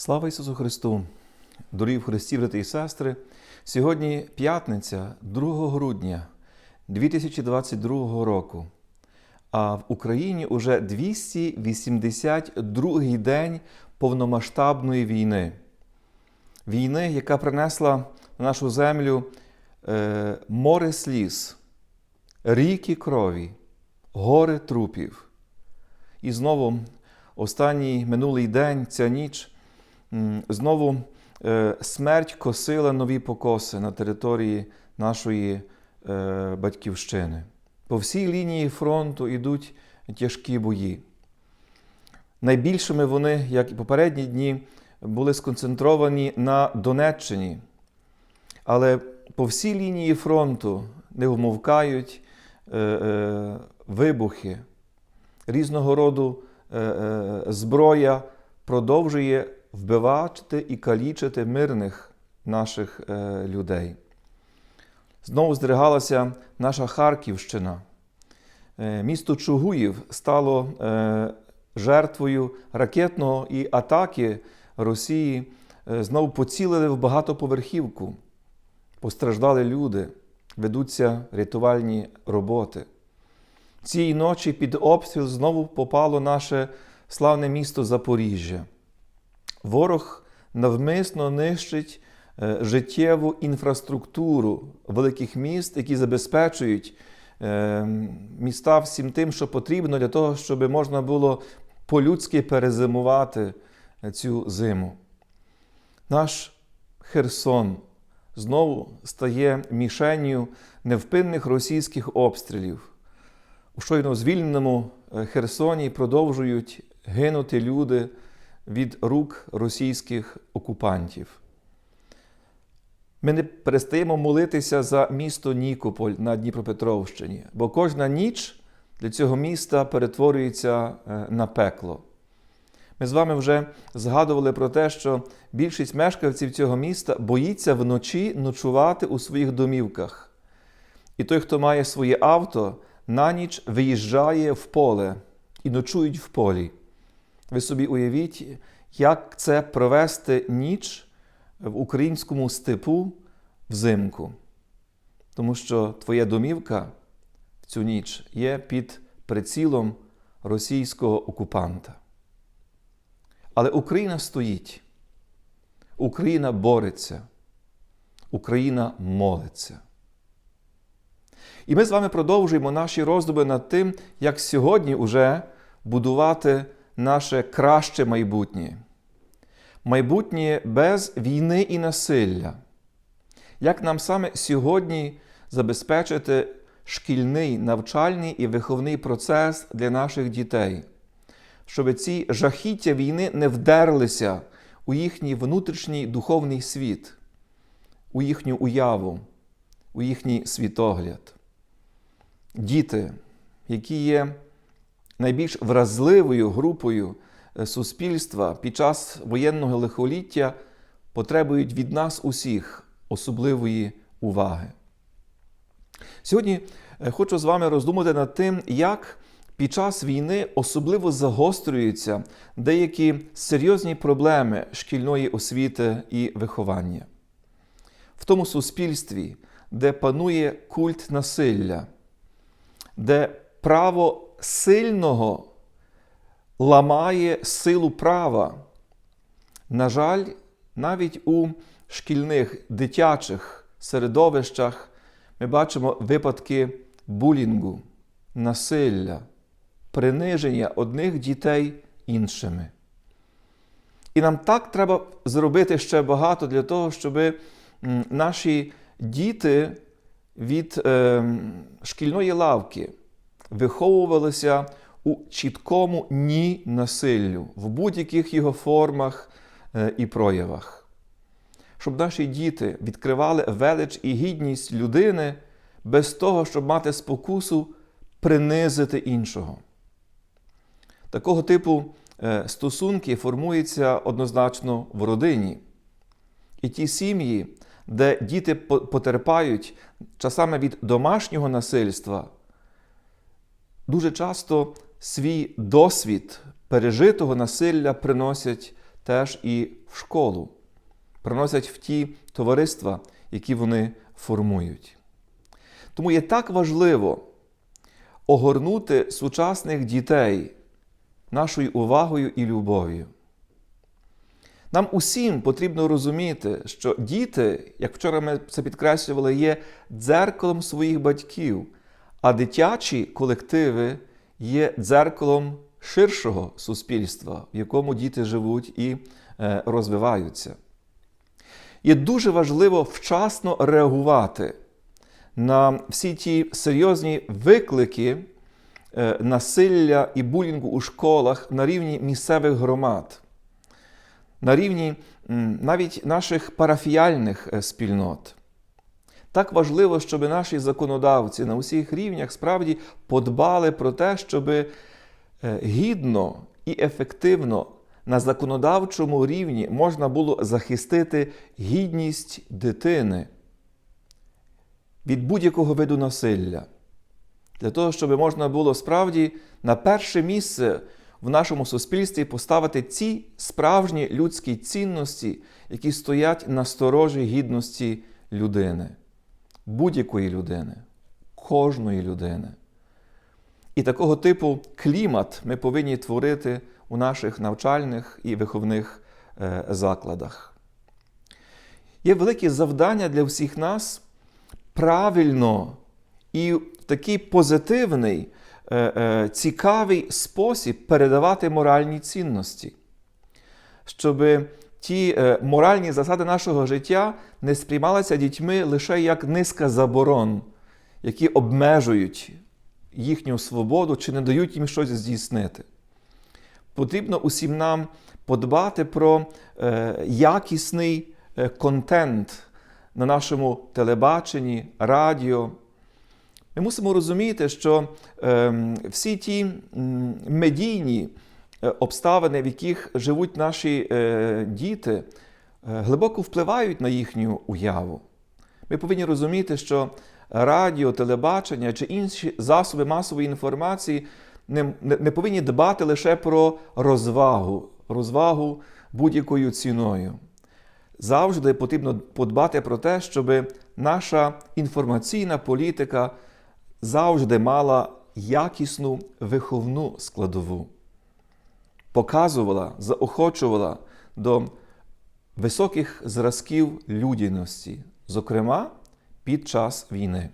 Слава Ісусу Христу! Дорогі в Христі, брати і сестри! Сьогодні п'ятниця, 2 грудня 2022 року. А в Україні уже 282-й день повномасштабної війни. Війни, яка принесла на нашу землю е, море сліз, ріки крові, гори трупів. І знову останній минулий день, ця ніч, знову е, смерть косила нові покоси на території нашої е, батьківщини. По всій лінії фронту йдуть тяжкі бої. Найбільшими вони, як і попередні дні, були сконцентровані на Донеччині. Але по всій лінії фронту не вмовкають е, е, вибухи, різного роду е, е, зброя продовжує вбивати і калічити мирних наших е, людей. Знову здригалася наша Харківщина. Е, Місто Чугуїв стало е, жертвою ракетного і атаки Росії. Знову поцілили в багатоповерхівку. Постраждали люди, ведуться рятувальні роботи. Цієї ночі під обстріл знову попало наше славне місто Запоріжжя. Ворог навмисно нищить е, життєву інфраструктуру великих міст, які забезпечують е, міста всім тим, що потрібно для того, щоб можна було по-людськи перезимувати е, цю зиму. Наш Херсон знову стає мішенню невпинних російських обстрілів. У щойно звільненому Херсоні продовжують гинути люди від рук російських окупантів. Ми не перестаємо молитися за місто Нікополь на Дніпропетровщині, бо кожна ніч для цього міста перетворюється е, на пекло. Ми з вами вже згадували про те, що більшість мешканців цього міста боїться вночі ночувати у своїх домівках. І той, хто має своє авто, на ніч виїжджає в поле і ночують в полі. Ви собі уявіть, як це провести ніч в українському степу взимку. Тому що твоя домівка в цю ніч є під прицілом російського окупанта. Але Україна стоїть, Україна бореться, Україна молиться. І ми з вами продовжуємо наші роздуми над тим, як сьогодні уже будувати наше краще майбутнє. Майбутнє без війни і насилля. Як нам саме сьогодні забезпечити шкільний навчальний і виховний процес для наших дітей, щоб ці жахіття війни не вдерлися у їхній внутрішній духовний світ, у їхню уяву, у їхній світогляд. Діти, які є найбільш вразливою групою е, суспільства під час воєнного лихоліття, потребують від нас усіх особливої уваги. Сьогодні е, хочу з вами роздумати над тим, як під час війни особливо загострюються деякі серйозні проблеми шкільної освіти і виховання. В тому суспільстві, де панує культ насилля, де право сильного ламає силу права. На жаль, навіть у шкільних дитячих середовищах ми бачимо випадки булінгу, насилля, приниження одних дітей іншими. І нам так треба зробити ще багато для того, щоб наші діти від е, шкільної лавки виховувалися у чіткому ні насиллю в будь-яких його формах е, і проявах. Щоб наші діти відкривали велич і гідність людини без того, щоб мати спокусу принизити іншого. Такого типу е, стосунки формуються однозначно в родині. І ті сім'ї, де діти потерпають часами від домашнього насильства, дуже часто свій досвід пережитого насилля приносять теж і в школу, приносять в ті товариства, які вони формують. Тому є так важливо огорнути сучасних дітей нашою увагою і любов'ю. Нам усім потрібно розуміти, що діти, як вчора ми це підкреслювали, є дзеркалом своїх батьків, а дитячі колективи є дзеркалом ширшого суспільства, в якому діти живуть і е, розвиваються. Є дуже важливо вчасно реагувати на всі ті серйозні виклики е, насилля і булінгу у школах на рівні місцевих громад, на рівні навіть наших парафіяльних е, спільнот. Так важливо, щоб наші законодавці на усіх рівнях справді подбали про те, щоб е, гідно і ефективно на законодавчому рівні можна було захистити гідність дитини від будь-якого виду насилля, для того, щоб можна було справді на перше місце в нашому суспільстві поставити ці справжні людські цінності, які стоять на сторожі гідності людини, будь-якої людини, кожної людини. І такого типу клімат ми повинні творити у наших навчальних і виховних е, закладах. Є велике завдання для всіх нас правильно і в такий позитивний, е, е, цікавий спосіб передавати моральні цінності, щоб ті е, моральні засади нашого життя не сприймалися дітьми лише як низка заборон, які обмежують їхню свободу чи не дають їм щось здійснити. Потрібно усім нам подбати про е, якісний е, контент на нашому телебаченні, радіо. Ми мусимо розуміти, що е, всі ті медійні обставини, в яких живуть наші е, діти, е, глибоко впливають на їхню уяву. Ми повинні розуміти, що радіо, телебачення чи інші засоби масової інформації не, не повинні дбати лише про розвагу, розвагу будь-якою ціною. Завжди потрібно подбати про те, щоб наша інформаційна політика завжди мала якісну виховну складову, показувала, заохочувала до високих зразків людяності, зокрема під час війни.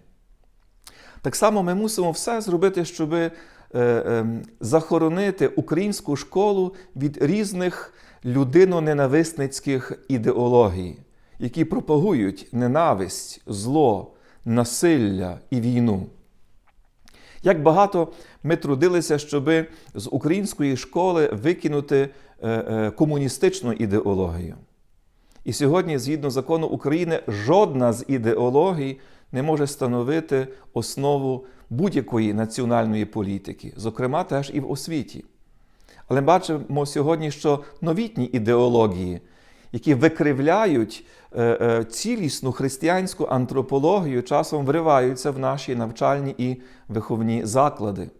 Так само ми мусимо все зробити, щоб е, е, захоронити українську школу від різних людино-ненависницьких ідеологій, які пропагують ненависть, зло, насилля і війну. Як багато ми трудилися, щоб з української школи викинути е, е, комуністичну ідеологію. І сьогодні, згідно закону України, жодна з ідеологій не може становити основу будь-якої національної політики, зокрема теж і в освіті. Але бачимо сьогодні, що новітні ідеології, які викривляють е, цілісну християнську антропологію, часом вриваються в наші навчальні і виховні заклади.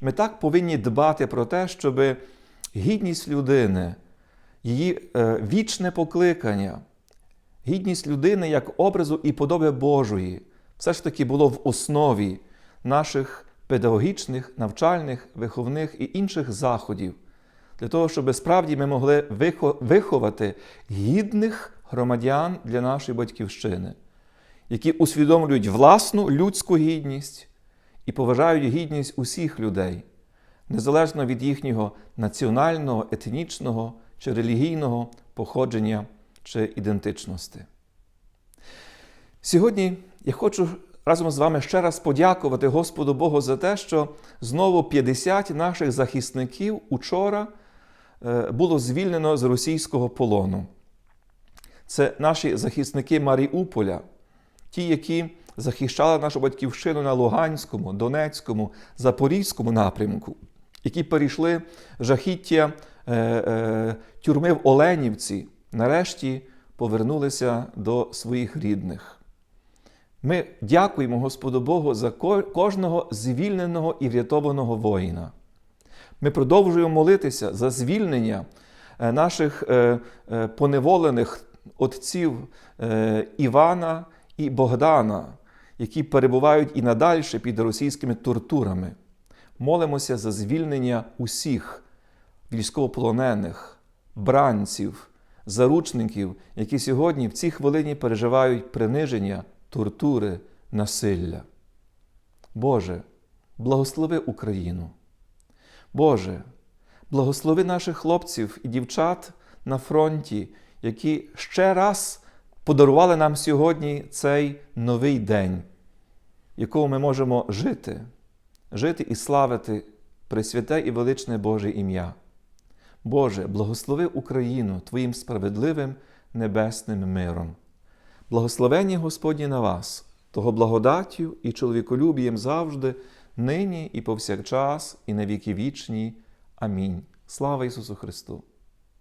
Ми так повинні дбати про те, щоб гідність людини, її е, вічне покликання, гідність людини як образу і подоби Божої все ж таки було в основі наших педагогічних, навчальних, виховних і інших заходів, для того, щоб справді ми могли виховати гідних громадян для нашої батьківщини, які усвідомлюють власну людську гідність і поважають гідність усіх людей, незалежно від їхнього національного, етнічного чи релігійного походження чи ідентичності. Сьогодні я хочу разом з вами ще раз подякувати Господу Богу за те, що знову 50 наших захисників учора було звільнено з російського полону. Це наші захисники Маріуполя, ті, які захищали нашу батьківщину на Луганському, Донецькому, Запорізькому напрямку, які перейшли жахіття е, е, тюрми в Оленівці, нарешті повернулися до своїх рідних. Ми дякуємо Господу Богу за кожного звільненого і врятованого воїна. Ми продовжуємо молитися за звільнення е, наших е, е, поневолених отців Івана і Богдана, які перебувають і надальше під російськими тортурами. Молимося за звільнення усіх військовополонених, бранців, заручників, які сьогодні в цій хвилині переживають приниження, тортури, насилля. Боже, благослови Україну. Боже, благослови наших хлопців і дівчат на фронті, які ще раз подарували нам сьогодні цей новий день, в якому ми можемо жити, жити і славити Пресвяте і величне Боже ім'я. Боже, благослови Україну Твоїм справедливим небесним миром. Благословення Господні на вас, того благодаттю і чоловіколюбієм завжди, нині і повсякчас, і на віки вічні. Амінь. Слава Ісусу Христу!